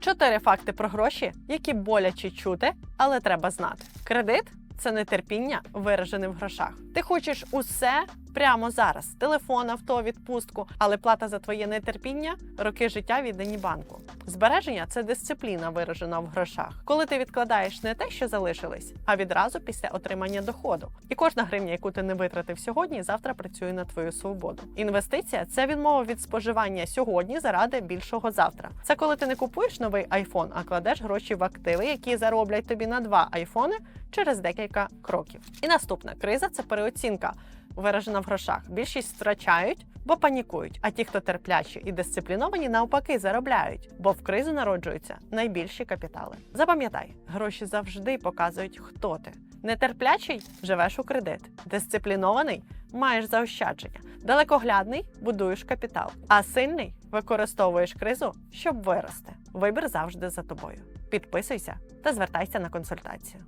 Чотири факти про гроші, які боляче чути, але треба знати. Кредит це нетерпіння, виражене в грошах. Ти хочеш усе прямо зараз: телефон, авто, відпустку, але плата за твоє нетерпіння роки життя віддані банку. Збереження це дисципліна, виражена в грошах. Коли ти відкладаєш не те, що залишились, а відразу після отримання доходу. І кожна гривня, яку ти не витратив сьогодні, завтра працює на твою свободу. Інвестиція це відмова від споживання сьогодні заради більшого завтра. Це коли ти не купуєш новий айфон, а кладеш гроші в активи, які зароблять тобі на два айфони через декілька кроків. І наступна криза це переоцінка. Виражена в грошах. Більшість втрачають, бо панікують. А ті, хто терплячі і дисципліновані, навпаки, заробляють, бо в кризу народжуються найбільші капітали. Запам'ятай, гроші завжди показують, хто ти. Нетерплячий живеш у кредит, дисциплінований маєш заощадження, далекоглядний будуєш капітал, а сильний використовуєш кризу, щоб вирости. Вибір завжди за тобою. Підписуйся та звертайся на консультацію.